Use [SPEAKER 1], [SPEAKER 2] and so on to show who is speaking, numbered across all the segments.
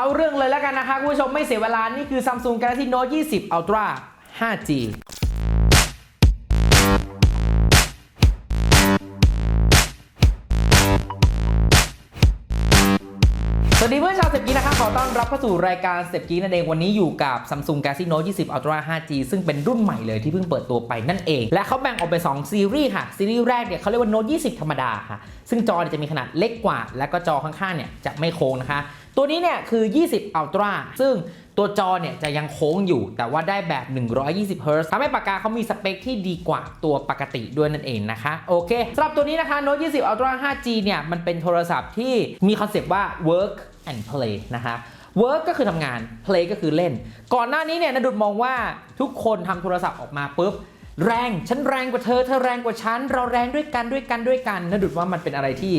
[SPEAKER 1] เข้าเรื่องเลยแล้วกันนะคะคุณผู้ชมไม่เสียเวลา นี่คือ Samsung Galaxy Note 20 Ultra 5G สวัสดีเพื่อนชาวเซฟกี้นะคะขอต้อนรับเข้าสู่รายการเซฟกี้นั่นเองวันนี้อยู่กับ Samsung Galaxy Note 20 Ultra 5G ซึ่งเป็นรุ่นใหม่เลยที่เพิ่งเปิดตัวไปนั่นเอง และเขาแบ่งออกเป็น 2 ซีรีส์ค่ะ ซีรีส์แรกเนี่ยเขาเรียกว่า Note 20 ธรรมดาค่ะ ซึ่งจอจะมีขนาดเล็กกว่า และก็จอข้างๆเนี่ยจะไม่โค้งนะคะ ตัวนี้เนี่ยคือ 20 Ultra ซึ่งตัวจอเนี่ยจะยังโค้งอยู่ แต่ว่าได้แบบ 120 Hz ทำให้ปากกาเขามีสเปคที่ดีกว่าตัวปกติด้วยนั่นเองนะคะ โอเคสำหรับตัวนี้นะคะ Note 20 Ultra 5G เนี่ยมันเป็นโทรศัพท์ที่มีคอนเซปต์ว่า work and play นะคะ work ก็คือทำงาน play ก็คือเล่น ก่อนหน้านี้เนี่ยนดุดมองว่าทุกคนทำโทรศัพท์ออกมาปุ๊บแรง ฉันแรงกว่าเธอ เธอแรงกว่าฉัน เราแรงด้วยกันด้วยกันด้วยกันนดุดว่ามันเป็นอะไรที่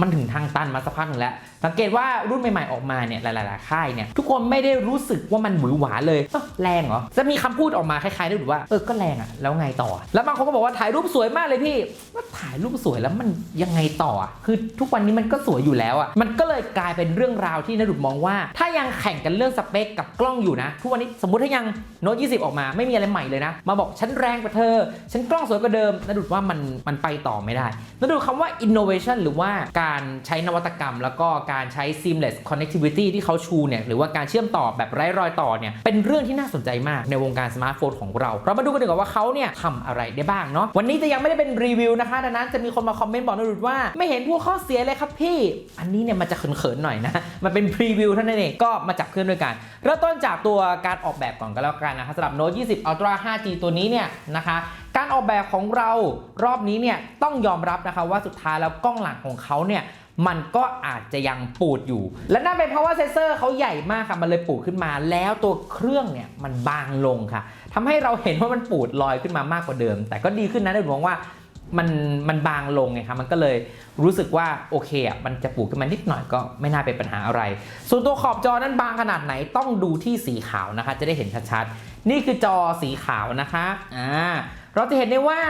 [SPEAKER 1] มันถึงทางตันมาสักพักหนึ่งแล้ว สังเกตว่ารุ่นใหม่ๆออกมาเนี่ยหลายๆค่ายเนี่ยทุกคนไม่ได้รู้สึกว่ามันหวือหวาเลยอ้าแรงเหรอ จะมีคำพูดออกมาคล้ายๆได้ดูว่าเออก็แรงอะแล้วไงต่อ แล้วบางคนก็บอกว่าถ่ายรูปสวยมากเลยพี่ว่าถ่ายรูปสวยแล้วมันยังไงต่อ คือทุกวันนี้มันก็สวยอยู่แล้วอะมันก็เลยกลายเป็นเรื่องราวที่นดุดมองว่า ถ้ายังแข่งกันเรื่องสเปคกับกล้องอยู่นะทุกวันนี้สมมติถ้ายังโน้ต20 ออกมาไม่มีอะไรใหม่เลยนะ มาบอกฉันแรงกว่าเธอ ฉันกล้องสวยกว่าเดิมนดุดว่ามันมันไปต่อไม่ได้นดุดคำว่า innovation หรือว่าการใช้นวัตกรรม แล้วก็การใช้ seamless connectivity ที่เขาชูเนี่ยหรือว่าการเชื่อมต่อแบบไร้รอยต่อเนี่ยเป็นเรื่องที่น่าสนใจมากในวงการสมาร์ทโฟนของเรา เรามาดูกันดีกว่าว่าเขาเนี่ยทำอะไรได้บ้างเนาะวันนี้จะยังไม่ได้เป็นรีวิวนะคะดังนั้นจะมีคนมาคอมเมนต์บอกนดุดว่า ไม่เห็นพวกข้อเสียเลยครับพี่ อันนี้เนี่ยมันจะเขินๆหน่อยนะมันเป็นพรีวิวเท่านั้นเองก็มาจับเครื่องด้วยกันเริ่มต้นจากตัวการออกแบบก่อนก็แล้วกันนะคะสำหรับ Note 20 Ultra 5G ตัวนี้เนี่ยนะคะ การออกแบบของเรารอบนี้เนี่ยต้องยอมรับนะคะว่าสุดท้ายแล้วกล้องหลังของเขาเนี่ยมันก็อาจจะยังปูดอยู่ และนั่นเป็นเพราะว่าเซนเซอร์เขาใหญ่มากค่ะ มันเลยปูดขึ้นมา แล้วตัวเครื่องเนี่ยมันบางลงค่ะทำให้เราเห็นว่ามันปูดลอยขึ้นมามากกว่าเดิม แต่ก็ดีขึ้นนะได้มองว่ามันมันบางลงไงครับมันก็เลยรู้สึกว่าโอเคอะมันจะปูดขึ้นมานิดหน่อยก็ไม่น่าเป็นปัญหาอะไร ส่วนตัวขอบจอนั้นบางขนาดไหนต้องดูที่สีขาวนะคะ จะได้เห็นชัดๆ นี่คือจอสีขาวนะคะอ่า เราจะเห็นได้ว่า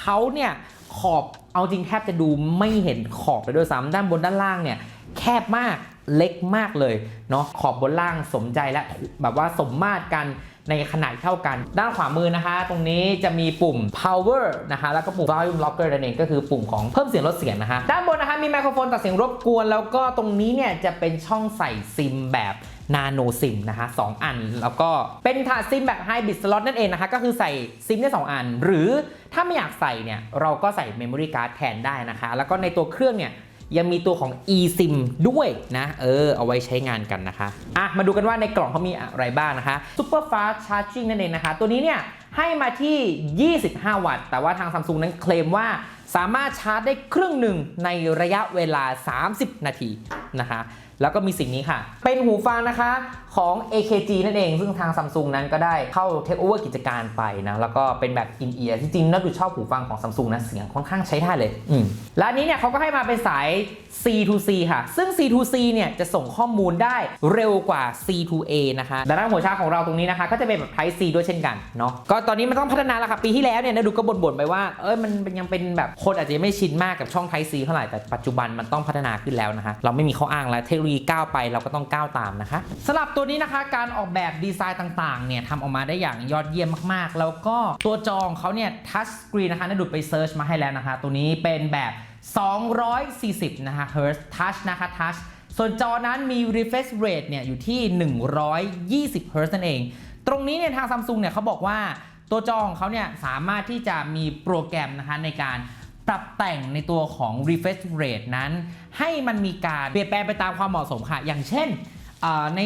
[SPEAKER 1] เขาเนี่ยขอบเอาจริงแทบจะดูไม่เห็นขอบเลยด้วยซ้ำด้านบนด้านล่างเนี่ยแคบมากเล็กมากเลยเนาะขอบบนล่างสมใจและแบบว่าสมมาตรกันในขนาดเท่ากัน ด้านขวามือนะคะ ตรงนี้จะมีปุ่ม power นะคะ แล้วก็ปุ่ม volume locker นั่นเองก็คือปุ่มของเพิ่มเสียงลดเสียงนะคะ ด้านบนนะคะมีไมโครโฟนตัดเสียงรบกวน แล้วก็ตรงนี้เนี่ยจะเป็นช่องใส่ซิมแบบ นาโนซิมนะคะสองอัน แล้วก็เป็นถาดซิมแบบไฮบริดสล็อตนั่นเองนะคะ ก็คือใส่ซิมได้ 2 อัน หรือถ้าไม่อยากใส่เนี่ยเราก็ใส่ memory card แทนได้นะคะ แล้วก็ในตัวเครื่องเนี่ยยังมีตัวของ eSIM ด้วยนะ เออ เอาไว้ใช้งานกันนะคะ อะ มาดูกันว่าในกล่องเขามีอะไรบ้างนะคะ Super Fast Charging นั่นเองนะคะ ตัวนี้เนี่ยให้มาที่ 25 วัตต์ แต่ว่าทาง Samsung นั้นเคลมว่าสามารถชาร์จได้ครึ่งหนึ่งในระยะเวลา 30 นาทีนะคะ แล้วก็มีสิ่งนี้ค่ะ เป็นหูฟังนะคะของ AKG นั่นเอง ซึ่งทาง Samsung นั้นก็ได้เข้า Take Over กิจการไปนะ แล้วก็เป็นแบบ In Ear จริงๆน่าดูชอบหูฟังของ Samsung นะเสียงค่อนข้างใช้ได้เลยอืมและอันนี้เนี่ยเขาก็ให้มาเป็นสาย C to C ค่ะ ซึ่ง C to C เนี่ยจะส่งข้อมูลได้เร็วกว่า C to A นะคะดังนั้นหัวชาร์จของเราตรงนี้นะคะ ก็จะเป็นแบบ Type C ด้วยเช่นกันเนาะก็ตอนนี้มันต้องพัฒนาแล้วค่ะ ปีที่แล้วเนี่ยนะดูก็บ่นๆไปว่าเอ้ยมันยังเป็นแบบคนอาจจะยังไม่ชินมากกับช่อง Type C เท่าไหร่แต่ปัจจุบันมันต้องพัฒนาขึ้นแล้วนะคะเราไม่มีข้ออ้างแล้วเทคโนโลยีก้าวไปเราก็ต้องก้าวตามนะคะสำหรับตัวัวนี้นะคะการออกแบบดีไซน์ต่างๆเนี่ยทำออกมาได้อย่างยอดเยี่ยมมากๆ แล้วก็ตัวจอของเขาเนี่ยทัชสกรีนนะคะนะดูไปเซิร์ชมาให้แล้วนะคะ ตัวนี้เป็นแบบ 240 นะคะ Hz Touch นะคะ Touch ส่วนจอนั้นมี refresh rate เนี่ยอยู่ที่ 120 Hz นั่นเอง ตรงนี้เนี่ยทาง Samsung เนี่ยเขาบอกว่าตัวจอของเขาเนี่ยสามารถที่จะมีโปรแกรมนะคะในการปรับแต่งในตัวของ refresh rate นั้น ให้มันมีการเปลี่ยนแปลงไปตามความเหมาะสมค่ะ อย่างเช่น ใน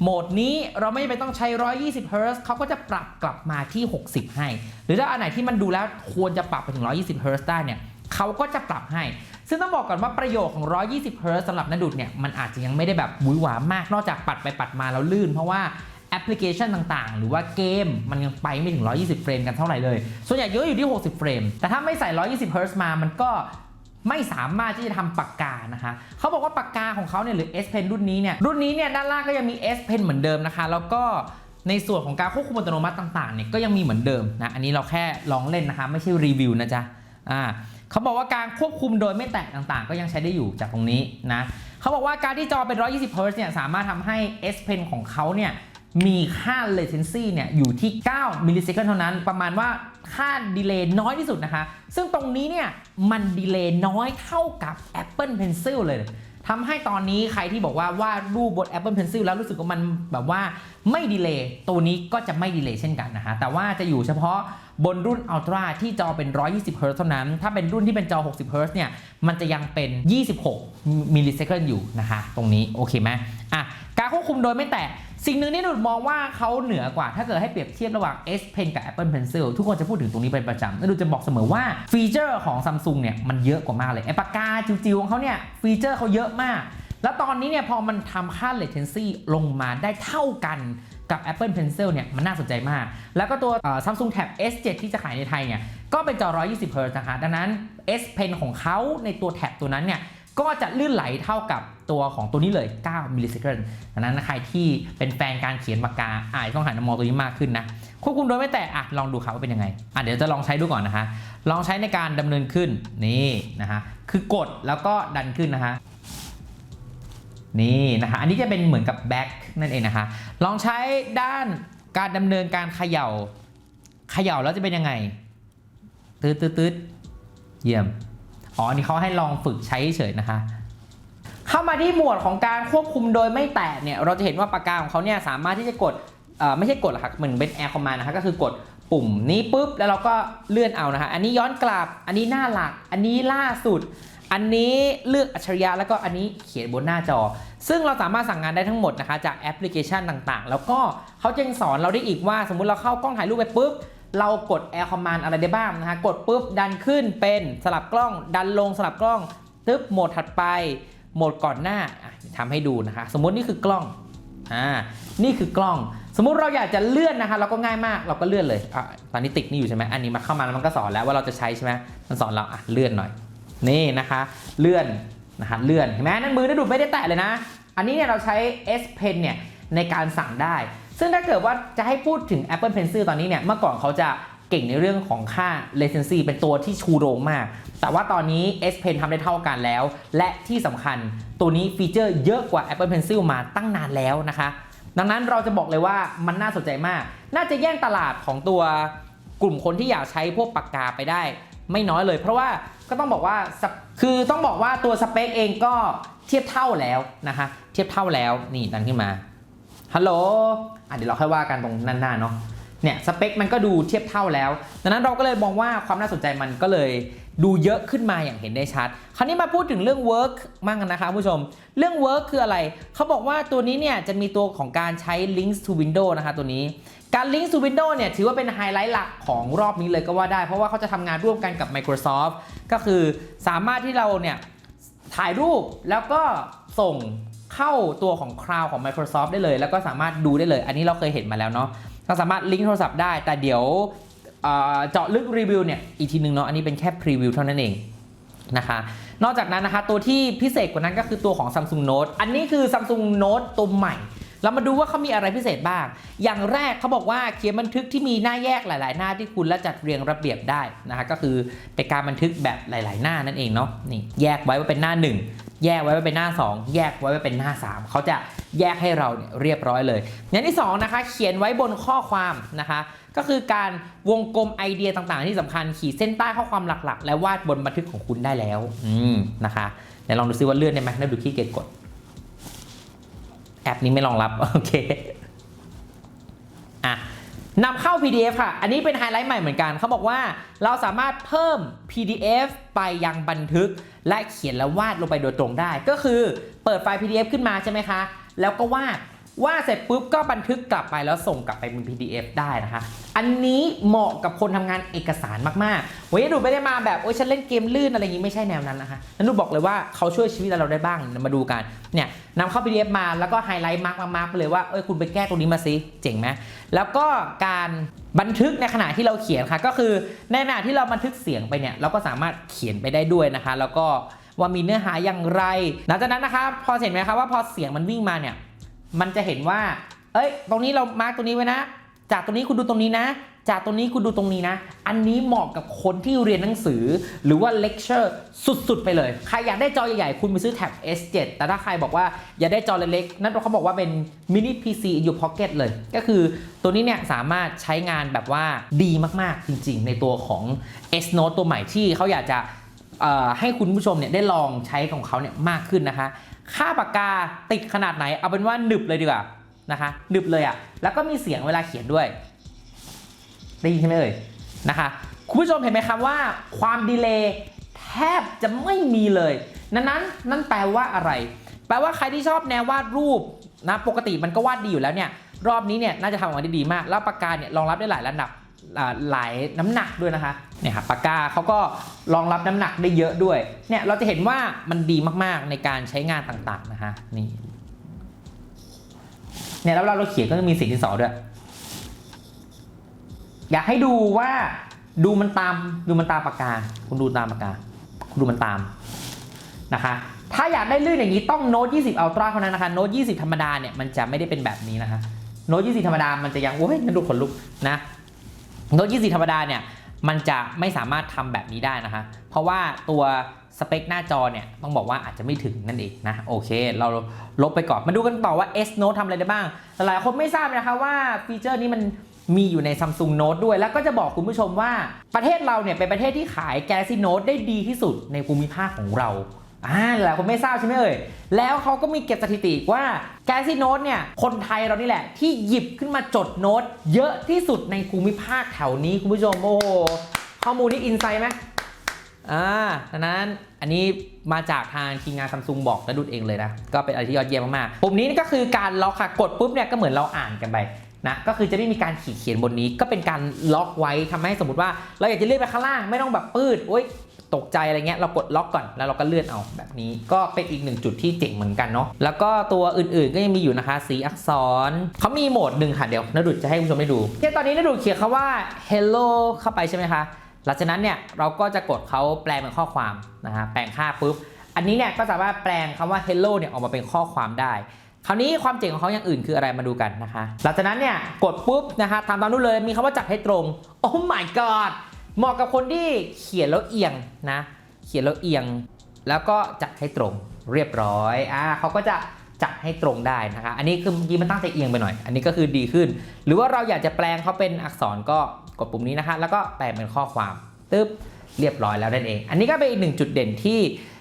[SPEAKER 1] โหมดนี้เราไม่จำเป็นต้องใช้ 120 Hz เขาก็จะปรับกลับมาที่ 60 ให้ หรือถ้าอันไหนที่มันดูแล้วควรจะปรับไปถึง 120 Hz ได้เนี่ยเขาก็จะปรับให้ ซึ่งต้องบอกก่อนว่าประโยชน์ของ 120 Hz สำหรับนักดุดเนี่ยมันอาจจะยังไม่ได้แบบหวือหวามาก นอกจากปัดไปปัดมาแล้วลื่น เพราะว่าแอปพลิเคชันต่างๆ หรือว่าเกมมันยังไปไม่ถึง 120 เฟรมกันเท่าไหร่เลย ส่วนใหญ่เยอะอยู่ที่ 60 เฟรม แต่ถ้าไม่ใส่ 120 Hz มา มันก็ ไม่สามารถที่จะทำปากกานะคะเขาบอกว่าปากกาของเขาเนี่ยหรือ S Pen รุ่นนี้เนี่ยรุ่นนี้เนี่ยด้านล่างก็ยังมี S Pen เหมือนเดิมนะคะ แล้วก็ในส่วนของการควบคุมอัตโนมัติต่างๆเนี่ยก็ยังมีเหมือนเดิมนะอันนี้เราแค่ลองเล่นนะคะไม่ใช่รีวิวนะจ๊ะอ่าเขาบอกว่าการควบคุมโดยไม่แตะต่างๆ ก็ยังใช้ได้อยู่จากตรงนี้นะเขาบอกว่าการที่จอเป็น 120 Hz เนี่ยสามารถทำให้ S Pen ของเขาเนี่ย มีค่า latency เนี่ยอยู่ที่ 9 มิลลิเซคันเท่านั้น ประมาณว่าค่าดีเลย์น้อยที่สุดนะคะ ซึ่งตรงนี้เนี่ยมันดีเลย์น้อยเท่ากับ Apple Pencil เลยทำให้ตอนนี้ใครที่บอกว่าวาดรูปบน Apple Pencil แล้วรู้สึกว่ามันแบบว่าไม่ดีเลย์ตัวนี้ก็จะไม่ดีเลย์เช่นกันนะฮะ แต่ว่าจะอยู่เฉพาะบนรุ่น Ultra ที่จอเป็น 120 Hz เท่านั้น ถ้าเป็นรุ่นที่เป็นจอ 60 Hz เนี่ย มันจะยังเป็น 26 มิลลิเซคันอยู่นะคะ ตรงนี้ โอเคไหมอะ การควบคุมโดยไม่แตะ สิ่งหนึ่งที่หนุดมองว่าเขาเหนือกว่า ถ้าเกิดให้เปรียบเทียบระหว่าง S Pen กับ Apple Pencil ทุกคนจะพูดถึงตรงนี้เป็นประจำแล้วดูจะบอกเสมอว่าฟีเจอร์ของ Samsung เนี่ยมันเยอะกว่ามากเลยไอปากกาจิ๋วๆของเขาเนี่ยฟีเจอร์เขาเยอะมาก แล้วตอนนี้เนี่ยพอมันทำค่า latency ลงมาได้เท่ากันกับ Apple Pencil เนี่ยมันน่าสนใจมาก แล้วก็ตัว Samsung Tab S7 ที่จะขายในไทยเนี่ยก็เป็นจอ 120 Hz นะคะดังนั้น S Pen ของเขาในตัวแท็บตัวนั้นเนี่ยก็จะลื่นไหลเท่ากับ ตัวของตัวนี้เลย 9มิลลิเซคันดังนั้นใครที่เป็นแฟนการเขียนปากกาอาจจะต้องหันมามองตัวนี้มากขึ้นนะควบคุมโดยไม่แตะอะลองดูครับว่าเป็นยังไงอะเดี๋ยวจะลองใช้ดูก่อนนะคะ ลองใช้ในการดำเนินขึ้นนี่นะคะคือกดแล้วก็ดันขึ้นนะคะนี่นะคะอันนี้จะเป็นเหมือนกับแบ็คนั่นเองนะคะ ลองใช้ด้านการดำเนินการเขย่าเขย่าแล้วจะเป็นยังไงตืดตืดตืดเยี่ยม อ๋ออันนี้เขาให้ลองฝึกใช้เฉยนะคะ เข้ามาที่หมวดของการควบคุมโดยไม่แตะเนี่ยเราจะเห็นว่าปากกาของเขาเนี่ยสามารถที่จะกดไม่ใช่กดหรอกครับเหมือนเป็น Air Command นะคะก็คือกดปุ่มนี้ปุ๊บแล้วเราก็เลื่อนเอานะคะอันนี้ย้อนกลับอันนี้หน้าหลัก อันนี้ล่าสุด อันนี้เลือกอัจฉริยะแล้วก็อันนี้เขียนบนหน้าจอ ซึ่งเราสามารถสั่งงานได้ทั้งหมดนะคะจากแอปพลิเคชันต่างๆ แล้วก็เขาจะยังสอนเราได้อีกว่า สมมุติเราเข้ากล้องถ่ายรูปไปปุ๊บเรากด Air Command อะไรได้บ้างนะคะกดปุ๊บดันขึ้นเป็นสลับกล้อง ดันลงสลับกล้องตึ๊บโหมดถัดไป โหมดก่อนหน้าอะทำให้ดูนะคะ สมมตินี่คือกล้องอ่านี่คือกล้อง สมมุติเราอยากจะเลื่อนนะคะ เราก็ง่ายมากเราก็เลื่อนเลยอะตอนนี้ติดนี่อยู่ใช่ไหมอันนี้มาเข้ามาแล้วมันก็สอนแล้วว่าเราจะใช้ใช่ไหมมันสอนเราอะเลื่อนหน่อย นี่นะคะ เลื่อนนะคะเลื่อนเห็นไหมนั่นมือนั่นดูดไม่ได้แตะเลยนะ อันนี้เนี่ยเราใช้ S Pen เนี่ยในการสั่งได้ ซึ่งถ้าเกิดว่าจะให้พูดถึง Apple Pencil ตอนนี้เนี่ยเมื่อก่อนเขาจะ เก่งในเรื่องของค่า latency เป็นตัวที่ชูโรงมาก แต่ว่าตอนนี้ S Pen ทำได้เท่ากันแล้ว และที่สำคัญตัวนี้ฟีเจอร์เยอะกว่า Apple Pencil มาตั้งนานแล้วนะคะ ดังนั้นเราจะบอกเลยว่ามันน่าสนใจมาก น่าจะแย่งตลาดของตัวกลุ่มคนที่อยากใช้พวกปากกาไปได้ ไม่น้อยเลย เพราะว่าก็ต้องบอกว่าคือต้องบอกว่าตัวสเปคเองก็เทียบเท่าแล้วนะคะ เทียบเท่าแล้วนี่ดันขึ้นมาฮัลโหลอะเดี๋ยวเราค่อยว่ากันตรงหน้าๆเนาะ เนี่ยสเปคมันก็ดูเทียบเท่าแล้ว ดังนั้นเราก็เลยมองว่าความน่าสนใจมันก็เลยดูเยอะขึ้นมาอย่างเห็นได้ชัด คราวนี้มาพูดถึงเรื่อง work มั่งนะคะผู้ชม เรื่อง work คืออะไร เขาบอกว่าตัวนี้เนี่ยจะมีตัวของการใช้ links to window นะคะตัวนี้ การ link to window เนี่ยถือว่าเป็นไฮไลท์หลักของรอบนี้เลยก็ว่าได้ เพราะว่าเขาจะทำงานร่วมกันกับ Microsoft ก็คือสามารถที่เราเนี่ยถ่ายรูปแล้วก็ส่งเข้าตัวของ Cloud ของ Microsoft ได้เลย แล้วก็สามารถดูได้เลย อันนี้เราเคยเห็นมาแล้วเนาะ เราสามารถลิงก์โทรศัพท์ได้ แต่เดี๋ยวเจาะลึกรีวิวเนี่ยอีกทีนึงเนาะอันนี้เป็นแค่พรีวิวเท่านั้นเองนะคะนอกจากนั้นนะคะตัวที่พิเศษกว่านั้นก็คือตัวของ Samsung Note อันนี้คือ Samsung Note ตัวใหม่ เรามาดูว่าเขามีอะไรพิเศษบ้าง อย่างแรกเขาบอกว่าเขียนบันทึกที่มีหน้าแยกหลาย ๆ หน้าที่คุณและจัดเรียงระเบียบได้นะคะก็คือเป็นการบันทึกแบบหลาย ๆ หน้านั่นเองเนาะนี่แยกไว้ว่าเป็นหน้า 1 แยกไว้ว่าเป็นหน้า 2 แยกไว้ว่าเป็นหน้า 3เขาจะ แยกให้เราเนี่ยเรียบร้อยเลย อย่างที่สองนะคะเขียนไว้บนข้อความนะคะก็คือการวงกลมไอเดียต่างๆ ที่สำคัญขีดเส้นใต้ข้อความหลักๆ และวาดบนบันทึกของคุณได้แล้วอืมนะคะเดี๋ยวลองดูซิว่าเลื่อนได้ไหมน่าดูขี้เกียจกด แอปนี้ไม่รองรับโอเคอะนำเข้า PDF ค่ะ อันนี้เป็นไฮไลท์ใหม่เหมือนกัน เขาบอกว่าเราสามารถเพิ่ม PDF ไปยังบันทึก และเขียนและวาดลงไปโดยตรงได้ ก็คือเปิดไฟล์ PDF ขึ้นมาใช่ไหมคะ แล้วก็วาดวาดเสร็จปุ๊บก็บันทึกกลับไปแล้วส่งกลับไปเป็น PDF ได้นะคะ อันนี้เหมาะกับคนทำงานเอกสารมากๆวันนี้ดูไม่ได้มาแบบโอ้ยฉันเล่นเกมลื่นอะไรอย่างนี้ไม่ใช่แนวนั้นนะคะนันดูบอกเลยว่าเขาช่วยชีวิตเราได้บ้างมาดูกันเนี่ยนำเข้า PDF มาแล้วก็ไฮไลท์มาร์กมาร์กไปเลยว่าเอ้ยคุณไปแก้ตรงนี้มาสิเจ๋งไหมแล้วก็การบันทึกในขณะที่เราเขียนค่ะ ก็คือในขณะที่เราบันทึกเสียงไปเนี่ยเราก็สามารถเขียนไปได้ด้วยนะคะ แล้วก็ ว่ามีเนื้อหาอย่างไร หลังจากนั้นนะคะพอเห็นไหมคะว่าพอเสียงมันวิ่งมาเนี่ยมันจะเห็นว่า เอ้ย ตรงนี้เรามาร์กตรงนี้ไว้นะ จากตรงนี้คุณดูตรงนี้นะ จากตรงนี้คุณดูตรงนี้นะ อันนี้เหมาะกับคนที่เรียนหนังสือ หรือว่าเลคเชอร์สุดๆ ไปเลย ใครอยากได้จอใหญ่ๆ คุณไปซื้อแท็บ S7 แต่ถ้าใครบอกว่าอยากได้จอเล็กๆ นั่นเขาบอกว่าเป็นมินิ PC in your pocket เลย ก็คือตัวนี้เนี่ยสามารถใช้งานแบบว่าดีมากๆ จริงๆ ในตัวของ S Note ตัวใหม่ที่เขาอยากจะ ให้คุณผู้ชมเนี่ยได้ลองใช้ของเขาเนี่ยมากขึ้นนะคะ ค่าปากกาติดขนาดไหน เอาเป็นว่าหนึบเลยดีกว่านะคะหนึบเลยอะ่ะแล้วก็มีเสียงเวลาเขียนด้วยได้ยินใช่ไหมเอ่ยนะคะคุณผู้ชมเห็นไหมครับว่าความดีเลย์แทบจะไม่มีเลย นั้นนั้นนั่นแปลว่าอะไร แปลว่าใครที่ชอบแนววาดรูปนะปกติมันก็วาดดีอยู่แล้วเนี่ยรอบนี้เนี่ยน่าจะทำออกมาได้ดีมาก แล้วปากกาเนี่ยรองรับได้หลายระดับ หลายน้ำหนักด้วยนะคะเนี่ยครับปากกาเขาก็รองรับน้ำหนักได้เยอะด้วยเนี่ยเราจะเห็นว่ามันดีมากๆในการใช้งานต่างๆนะคะนี่เนี่ยแล้วเราเราเขียนก็จะมีสีดินสองด้วย อยากให้ดูว่าดูมันตามดูมันตามปากกา คุณดูตามปากกา คุณดูมันตามนะคะถ้าอยากได้ลื่นอย่างนี้ต้องโน้ต20 Ultra เท่านั้นนะคะโน้ต20 ธรรมดาเนี่ยมันจะไม่ได้เป็นแบบนี้นะคะโน้ต20 ธรรมดามันจะยังโอ้ยนั่นดูขนลุกนะ โน้ต20 ธรรมดาเนี่ยมันจะไม่สามารถทำแบบนี้ได้นะคะ เพราะว่าตัวสเปคหน้าจอเนี่ยต้องบอกว่าอาจจะไม่ถึงนั่นเองนะโอเค เราลบไปก่อน มาดูกันต่อว่า S Note ทำอะไรได้บ้างหลายคนไม่ทราบนะคะว่าฟีเจอร์นี้มันมีอยู่ใน Samsung Note ด้วย แล้วก็จะบอกคุณผู้ชมว่าประเทศเราเนี่ยเป็นประเทศที่ขาย Galaxy Note ได้ดีที่สุดในภูมิภาคของเรา อ่าหลายคนไม่ทราบใช่ไหมเอ่ย แล้วเขาก็มีเก็บสถิติว่า Galaxy Note เนี่ย คนไทยเรานี่แหละ ที่หยิบขึ้นมาจดโน้ต เยอะที่สุดในภูมิภาคแถวนี้คุณผู้ชม โอ้โห ข้อมูลนี้อินไซด์ไหมอ่าดังนั้นอันนี้มาจากทางทีมงานซัมซุงบอกและดุดเองเลยนะ ก็เป็นอะไรที่ยอดเยี่ยมมากๆปุ่มนี้ก็คือการล็อกค่ะ กดปุ๊บเนี่ยก็เหมือนเราอ่านกันไปนะก็คือจะไม่มีการขีดเขียนบนนี้ก็เป็นการล็อกไว้ทำให้สมมติว่า เราอยากจะเลื่อนไปข้างล่างไม่ต้องแบบปืดโอ๊ย ตกใจอะไรเงี้ยเรากดล็อกก่อนแล้วเราก็เลื่อนเอาแบบนี้ ก็เป็นอีกหนึ่งจุดที่เจ๋งเหมือนกันเนาะแล้วก็ตัวอื่นๆก็ยังมีอยู่นะคะ สีอักษรเขามีโหมดหนึ่งค่ะเดี๋ยวนดุดจะให้คุณผู้ชมได้ดูเช่นตอนนี้นดุดเขียนคำว่า hello เข้าไปใช่ไหมคะหลังจากนั้นเนี่ยเราก็จะกดเขาแปลเป็นข้อความนะฮะแปลงค่าปุ๊บอันนี้เนี่ยก็สามารถแปลงคำว่า hello เนี่ยออกมาเป็นข้อความได้คราวนี้ความเจ๋งของเขาอย่างอื่นคืออะไรมาดูกันนะคะ หลังจากนั้นเนี่ยกดปุ๊บนะคะทำตามนู้นเลยมีคำว่าจัดให้ตรง โอ้ my god เหมาะกับคนที่เขียนแล้วเอียงนะ เขียนแล้วเอียง แล้วก็จัดให้ตรงเรียบร้อยอ่าเขาก็จะจัดให้ตรงได้นะคะ อันนี้คือเมื่อกี้มันตั้งใจเอียงไปหน่อย อันนี้ก็คือดีขึ้น หรือว่าเราอยากจะแปลงเขาเป็นอักษรก็กดปุ่มนี้นะคะ แล้วก็แปลงเป็นข้อความตึ๊บเรียบร้อยแล้วนั่นเอง อันนี้ก็เป็นอีกหนึ่งจุดเด่นที่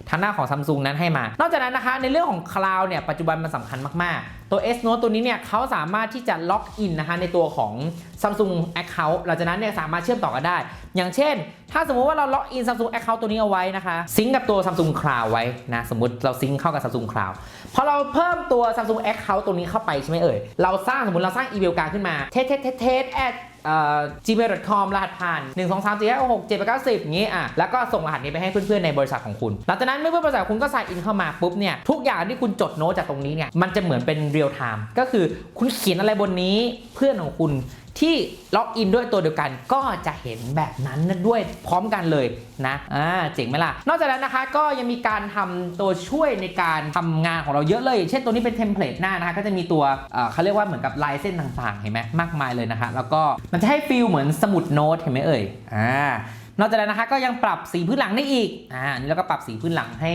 [SPEAKER 1] ทางหน้าของ Samsung นั้นให้มา นอกจากนั้นนะคะในเรื่องของคลาวด์เนี่ยปัจจุบันมันสำคัญมาก ๆ ตัว S Note ตัวนี้เนี่ยเขาสามารถที่จะล็อกอินนะคะในตัวของ Samsung Account หลังจากนั้นเนี่ยสามารถเชื่อมต่อกันได้ อย่างเช่น ถ้าสมมุติว่าเราล็อกอิน Samsung Account ตัวนี้เอาไว้นะคะซิงกับตัว Samsung Cloud ไว้นะสมมติเราซิงเข้ากับ Samsung Cloud พอเราเพิ่มตัว Samsung Account ตัวนี้เข้าไปใช่ไหมเอ่ยเราสร้างสมมติเราสร้างอีเมลการขึ้นมาเทสเทสเทสเทสแอด gmail.com รหัสผ่าน 1 2 3 4 5 6 7 8 9 10อย่างงี้อะแล้วก็ส่งรหัสนี้ไปให้เพื่อนๆในบริษัทของคุณ หลังจากนั้นเมื่อเพื่อนบริษัทของคุณก็ใส่อินเข้ามาปุ๊บเนี่ยทุกอย่างที่คุณจดโน้ตจากตรงนี้เนี่ยมันจะเหมือนเป็นเรียลไทม์ก็คือคุณเขียนอะไรบนนี้เพื่อนของคุณ ที่ล็อกอินด้วยตัวเดียวกันก็จะเห็นแบบนั้นด้วยพร้อมกันเลยนะอ่าเจ๋งไหมล่ะ นอกจากนั้นนะคะก็ยังมีการทำตัวช่วยในการทำงานของเราเยอะเลย เช่นตัวนี้เป็นเทมเพลตหน้านะคะก็จะมีตัวเขาเรียกว่าเหมือนกับลายเส้นต่างๆ เห็นไหมมากมายเลยนะคะ แล้วก็มันจะให้ฟีลเหมือนสมุดโน้ตเห็นไหมเอ่ยอ่านอกจากนั้นนะคะก็ยังปรับสีพื้นหลังได้อีกอ่าอันนี่เราก็ปรับสีพื้นหลังให้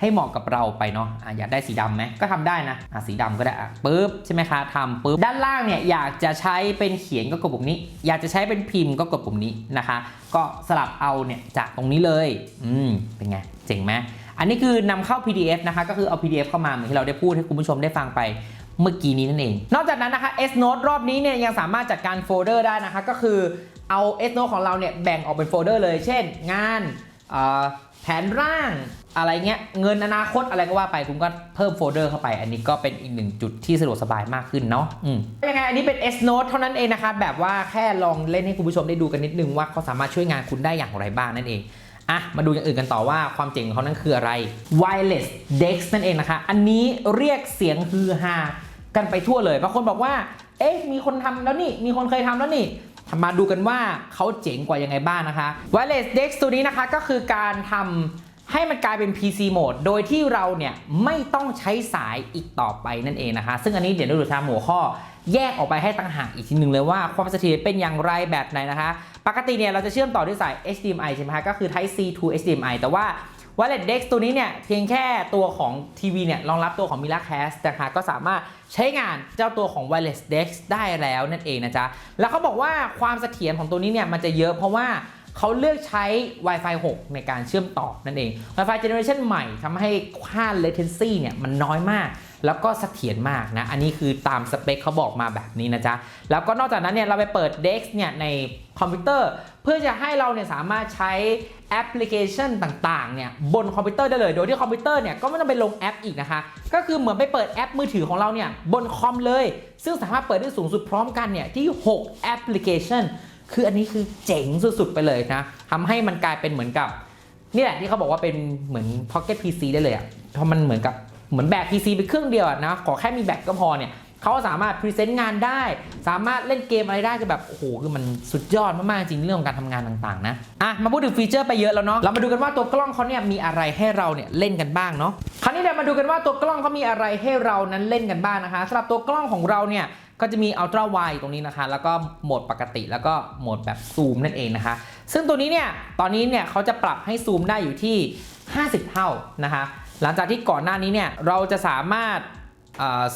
[SPEAKER 1] ให้เหมาะกับเราไปเนาะอะอยากได้สีดำไหมก็ทำได้นะอะสีดำก็ได้อะปุ๊บใช่ไหมคะทำปุ๊บด้านล่างเนี่ยอยากจะใช้เป็นเขียนก็กดปุ่มนี้ อยากจะใช้เป็นพิมพ์ก็กดปุ่มนี้นะคะ ก็สลับเอาเนี่ยจากตรงนี้เลยอืมเป็นไงเจ๋งไหมอันนี้คือนำเข้า PDF นะคะ ก็คือเอา PDF เข้ามาเหมือนที่เราได้พูดให้คุณผู้ชมได้ฟังไปเมื่อกี้นี้นั่นเอง นอกจากนั้นนะคะ S Note รอบนี้เนี่ยยังสามารถจัดการโฟลเดอร์ได้นะคะ ก็คือเอา S Note ของเราเนี่ยแบ่งออกเป็นโฟลเดอร์เลย เช่น งานแผนร่าง อะไรเงี้ยเงินอนาคตอะไรก็ว่าไปคุณก็เพิ่มโฟลเดอร์เข้าไป อันนี้ก็เป็นอีกหนึ่งจุดที่สะดวกสบายมากขึ้นเนาะอืมยังไงอันนี้เป็น S Note เท่านั้นเองนะคะแบบว่าแค่ลองเล่นให้คุณผู้ชมได้ดูกันนิดนึงว่าเขาสามารถช่วยงานคุณได้อย่างไรบ้างนั่นเองอะมาดูอย่างอื่นกันต่อว่าความเจ๋งของเขานั้นคืออะไร wireless DeX นั่นเองนะคะ อันนี้เรียกเสียงฮือฮากันไปทั่วเลยบางคนบอกว่า เอ๊ะมีคนทำแล้วนี่ มีคนเคยทำแล้วนี่มาดูกันว่าเขาเจ๋งกว่ายังไงบ้างนะคะ wireless DeX ตัวนี้นะคะก็คือการทำ ให้มันกลายเป็น PC โหมด โดยที่เราเนี่ยไม่ต้องใช้สายอีกต่อไปนั่นเองนะคะ ซึ่งอันนี้เดี๋ยวดูทางหัวข้อแยกออกไปให้ต่างหากอีกทีหนึ่งเลยว่าความเสถียรเป็นอย่างไรแบบไหนนะคะ ปกติเนี่ยเราจะเชื่อมต่อด้วยสาย HDMI ใช่ไหมคะ ก็คือ Type C to HDMI แต่ว่า Wireless Dex ตัวนี้เนี่ยเพียงแค่ตัวของทีวีเนี่ยรองรับตัวของ Miracast นะคะก็สามารถใช้งานเจ้าตัวของ Wireless Dex ได้แล้วนั่นเองนะจ๊ะ แล้วเขาบอกว่าความเสถียรของตัวนี้เนี่ยมันจะเยอะเพราะว่า เขาเลือกใช้ Wi-Fi 6 ในการเชื่อมต่อนั่นเอง Wi-Fi Generation ใหม่ทำให้ค่า latency เนี่ยมันน้อยมาก แล้วก็เสถียรมากนะ อันนี้คือตามสเปคเขาบอกมาแบบนี้นะจ๊ะ แล้วก็นอกจากนั้นเนี่ยเราไปเปิด Dex เนี่ยในคอมพิวเตอร์ เพื่อจะให้เราเนี่ยสามารถใช้แอปพลิเคชันต่างๆ เนี่ยบนคอมพิวเตอร์ได้เลย โดยที่คอมพิวเตอร์เนี่ยก็ไม่ต้องไปลงแอปอีกนะคะ ก็คือเหมือนไปเปิดแอปมือถือของเราเนี่ยบนคอมเลย ซึ่งสามารถเปิดได้สูงสุดพร้อมกันเนี่ยที่ 6 แอปพลิเคชัน คืออันนี้คือเจ๋งสุดๆไปเลยนะทำให้มันกลายเป็นเหมือนกับ นี่แหละที่เขาบอกว่าเป็นเหมือน Pocket PC ได้เลยอะเพราะมันเหมือนกับเหมือนแบก PC ไปเครื่องเดียวนะขอแค่มีแบตก็พอเนี่ยเขาสามารถพรีเซนต์งานได้ สามารถเล่นเกมอะไรได้คือแบบโอ้โหคือมันสุดยอดมากๆจริงเรื่องของการทำงานต่างๆนะอะมาพูดถึงฟีเจอร์ไปเยอะแล้วเนาะเรามาดูกันว่าตัวกล้องเขาเนี่ยมีอะไรให้เราเนี่ยเล่นกันบ้างเนาะคราวนี้เดี๋ยวมาดูกันว่าตัวกล้องเขามีอะไรให้เรานั้นเล่นกันบ้างนะคะสำหรับตัวกล้องของเราเนี่ย ก็จะมี Ultra Wide ตรงนี้นะคะ แล้วก็โหมดปกติแล้วก็โหมดแบบซูมนั่นเองนะคะ ซึ่งตัวนี้เนี่ยตอนนี้เนี่ยเขาจะปรับให้ซูมได้อยู่ที่ 50 เท่านะคะ หลังจากที่ก่อนหน้านี้เนี่ยเราจะสามารถ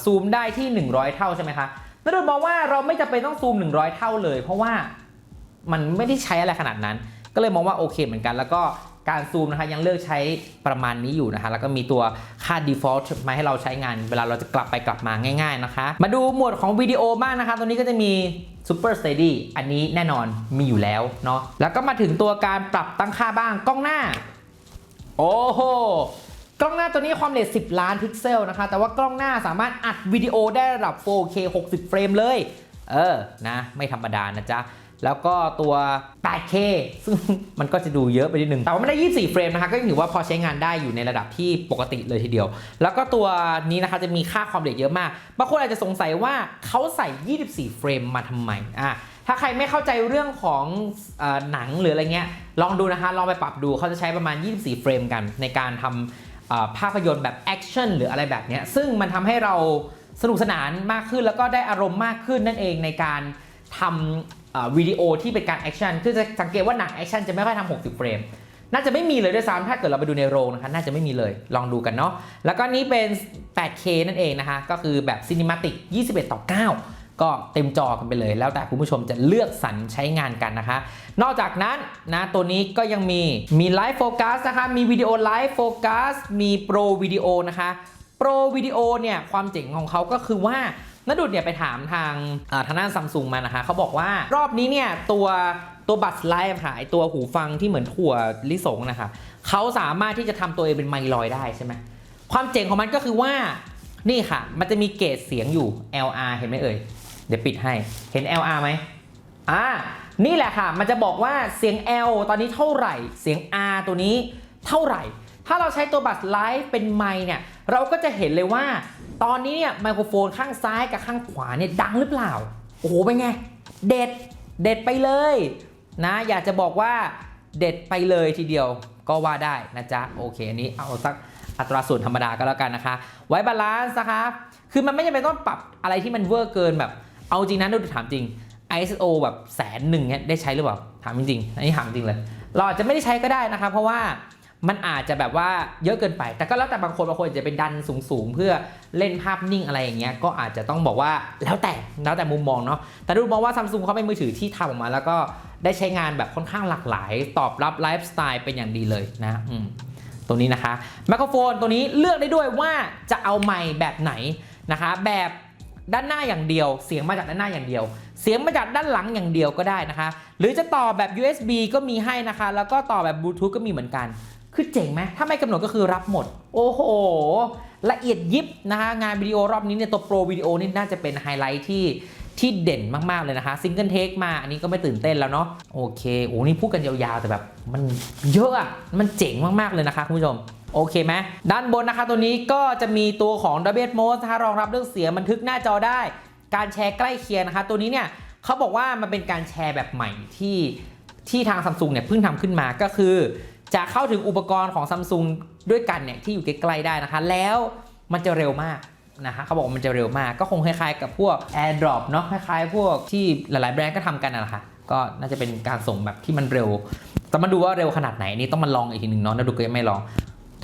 [SPEAKER 1] ซูมได้ที่ 100 เท่าใช่ไหมคะนั่นหมายว่าเราไม่จำเป็นต้องซูม 100 เท่าเลย เพราะว่ามันไม่ได้ใช้อะไรขนาดนั้น ก็เลยมองว่าโอเคเหมือนกัน แล้วก็ การซูมนะคะยังเลือกใช้ประมาณนี้อยู่นะคะ แล้วก็มีตัวค่า default มาให้เราใช้งาน เวลาเราจะกลับไปกลับมาง่าย ๆนะคะ มาดูหมวดของวิดีโอบ้างนะคะ ตัวนี้ก็จะมี Super Steady อันนี้แน่นอนมีอยู่แล้วเนาะ แล้วก็มาถึงตัวการปรับตั้งค่าบ้างกล้องหน้า โอ้โหกล้องหน้าตัวนี้ความเร็ว10 ล้านพิกเซลนะคะ แต่ว่ากล้องหน้าสามารถอัดวิดีโอได้ระดับ 4K 60 เฟรมเลย เออ นะ ไม่ธรรมดานะจ๊ะ แล้วก็ตัว 8K ซึ่งมันก็จะดูเยอะไปนิดนึง แต่ว่าไม่ได้ 24 เฟรมนะคะก็ยังถือว่าพอใช้งานได้อยู่ในระดับที่ปกติเลยทีเดียว แล้วก็ตัวนี้นะคะจะมีค่าความเร็วเยอะมาก บางคนอาจจะสงสัยว่าเขาใส่ 24 เฟรมมาทำไมอะถ้าใครไม่เข้าใจเรื่องของอหนังหรืออะไรเงี้ย ลองดูนะคะ ลองไปปรับดูเขาจะใช้ประมาณ 24 เฟรมกัน ในการทำภาพยนตร์แบบแอคชั่นหรืออะไรแบบเนี้ยซึ่งมันทำให้เราสนุกสนานมากขึ้นแล้วก็ได้อารมณ์มากขึ้นนั่นเองในการทำ วิดีโอที่เป็นการแอคชั่นคือจะสังเกตว่าหนังแอคชั่นจะไม่ค่อยทำ60 เฟรม น่าจะไม่มีเลยด้วยซ้ำถ้าเกิดเราไปดูในโรงนะคะน่าจะไม่มีเลยลองดูกันเนาะแล้วก็นี้เป็น 8K นั่นเองนะคะ ก็คือแบบ Cinematic 21 ต่อ 9 ก็เต็มจอกันไปเลย แล้วแต่คุณผู้ชมจะเลือกสรรใช้งานกันนะคะ นอกจากนั้นนะตัวนี้ก็ยังมีมีไลฟ์โฟกัสนะคะมีวิดีโอไลฟ์โฟกัสมีโปรวิดีโอนะคะโปรวิดีโอเนี่ยความเจ๋งของเขาก็คือว่า นดุดเนี่ยไปถามทางทางด้านซัมซุงมานะคะเขาบอกว่ารอบนี้เนี่ยตัวตัวบัตไลฟ์ค่ะไอตัวหูฟังที่เหมือนถั่วลิสงนะคะเขาสามารถที่จะทำตัวเองเป็นไมลอยได้ใช่ไหมความเจ๋งของมันก็คือว่านี่ค่ะ มันจะมีเกจเสียงอยู่ LR เห็นไหมเอ่ยเดี๋ยวปิดให้เห็น LR ไหมอ่านี่แหละค่ะ มันจะบอกว่าเสียง L ตอนนี้เท่าไหร่ เสียง R ตัวนี้เท่าไหร่ ถ้าเราใช้ตัวบัตรไลฟ์เป็นไมค์เนี่ย เราก็จะเห็นเลยว่า ตอนนี้เนี่ยไมโครโฟนข้างซ้ายกับข้างขวาเนี่ยดังหรือเปล่า โอ้โหเป็นไง เด็ด เด็ดไปเลยนะ อยากจะบอกว่าเด็ดไปเลยทีเดียวก็ว่าได้นะจ๊ะ โอเคอันนี้เอาสักอัตราส่วนธรรมดาก็แล้วกันนะคะ ไว้บาลานซ์นะคะ คือมันไม่จำเป็นต้องปรับอะไรที่มันเวอร์เกินแบบ เอาจริงนะดูถามจริง ISO แบบแสนหนึ่งเนี่ยได้ใช้หรือเปล่า ถามจริงๆ อันนี้ถามจริงเลย เราอาจจะไม่ได้ใช้ก็ได้นะคะเพราะว่า มันอาจจะแบบว่าเยอะเกินไป แต่ก็แล้วแต่บางคนบางคนอาจจะไปดันสูงๆ เพื่อเล่นภาพนิ่งอะไรอย่างเงี้ย ก็อาจจะต้องบอกว่าแล้วแต่แล้วแต่มุมมองเนาะ แต่ดูมองว่าซัมซุงเขาเป็นมือถือที่ทำออกมา แล้วก็ได้ใช้งานแบบค่อนข้างหลากหลาย ตอบรับไลฟ์สไตล์เป็นอย่างดีเลยนะอืมตัวนี้นะคะไมโครโฟนตัวนี้เลือกได้ด้วยว่าจะเอาไมค์แบบไหนนะคะ แบบด้านหน้าอย่างเดียว เสียงมาจากด้านหน้าอย่างเดียว เสียงมาจากด้านหลังอย่างเดียวก็ได้นะคะ หรือจะต่อแบบ USB ก็มีให้นะคะ แล้วก็ต่อแบบบลูทูธก็มีเหมือนกัน คือเจ๋งไหมถ้าไม่กำหนดก็คือรับหมด โอ้โห ละเอียดยิบนะคะงานวิดีโอรอบนี้เนี่ยตัวโปรวิดีโอนี่น่าจะเป็นไฮไลท์ที่ที่เด่นมากๆเลยนะคะซิงเกิลเทคมาอันนี้ก็ไม่ตื่นเต้นแล้วเนาะโอเคโอ้นี่พูดกันยาวๆ แต่แบบมันเยอะอะมันเจ๋งมากๆเลยนะคะคุณผู้ชมโอเคไหมด้านบนนะคะตัวนี้ก็จะมีตัวของ Dolby Atmos นะคะรองรับเรื่องเสียงบันทึกหน้าจอได้ การแชร์ใกล้เคียงนะคะ ตัวนี้เนี่ยเขาบอกว่ามันเป็นการแชร์แบบใหม่ที่ที่ทางซัมซุงเนี่ยเพิ่งทำขึ้นมาก็คือ จะเข้าถึงอุปกรณ์ของซัมซุงด้วยกันเนี่ยที่อยู่ใกล้ๆได้นะคะ แล้วมันจะเร็วมากนะฮะเขาบอกว่ามันจะเร็วมากก็คงคล้ายๆกับพวก AirDrop เนาะคล้ายๆพวกที่หลายๆแบรนด์ก็ทำกันนะนะคะก็น่าจะเป็นการส่งแบบที่มันเร็ว แต่มาดูว่าเร็วขนาดไหนนี่ต้องมาลองอีกทีหนึ่งเนาะนะดูก็ยังไม่ลอง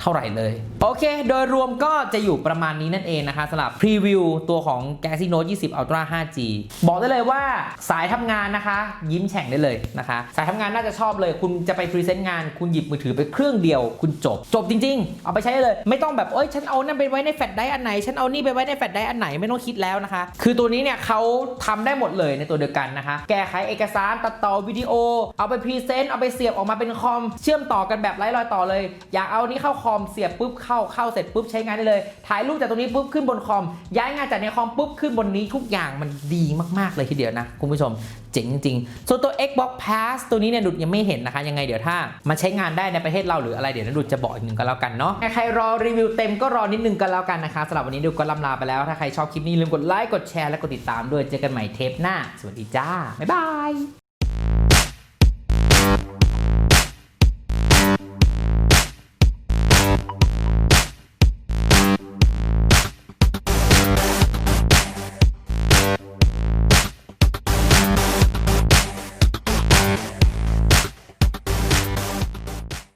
[SPEAKER 1] เท่าไหร่เลย โอเค โดยรวมก็จะอยู่ประมาณนี้นั่นเองนะคะสำหรับพรีวิวตัวของ Galaxy Note 20 Ultra 5G บอกได้เลยว่าสายทำงานนะคะ ยิ้มแฉ่งได้เลยนะคะ สายทำงานน่าจะชอบเลย คุณจะไปพรีเซนต์งาน คุณหยิบมือถือไปเครื่องเดียว คุณจบ จบจริง ๆ เอาไปใช้ได้เลย ไม่ต้องแบบเอ้ยฉันเอานั่นไปไว้ในแฟลชไดรฟ์อันไหน ฉันเอานี่ไปไว้ในแฟลชไดรฟ์อันไหนไม่ต้องคิดแล้วนะคะ คือตัวนี้เนี่ยเขาทำได้หมดเลยในตัวเดียวกันนะคะ แก้ไขเอกสารตัดต่อวิดีโอ เอาไปพรีเซนต์เอาไปเสียบออกมาเป็นคอมเชื่อมต่อกันแบบไร้รอยต่อเลย อยากเอานี้เข้าคอมเสียบปุ๊บเข้าเข้าเสร็จปุ๊บใช้งานได้เลย ถ่ายรูปจากตรงนี้ปุ๊บขึ้นบนคอม ย้ายงานจากในคอมปุ๊บขึ้นบนนี้ทุกอย่างมันดีมากๆเลยทีเดียวนะคุณผู้ชมเจ๋งจริงส่วนตัว Xbox Pass ตัวนี้เนี่ยดุดยังไม่เห็นนะคะ ยังไงเดี๋ยวถ้า มันใช้งานได้ในประเทศเราหรืออะไรเดี๋ยวนะดุดจะบอกอีกหนึ่งก็แล้วกันเนาะใครรอรีวิวเต็มก็รอนิดนึงกันแล้วกันนะคะสำหรับวันนี้ดุดก็ลำลาไปแล้วถ้าใครชอบคลิปนี้ลืมกดไลค์กดแชร์และกดติดตามด้วยเจอกันใหม่เทปหน้า สวัสดีจ้าบ๊ายบาย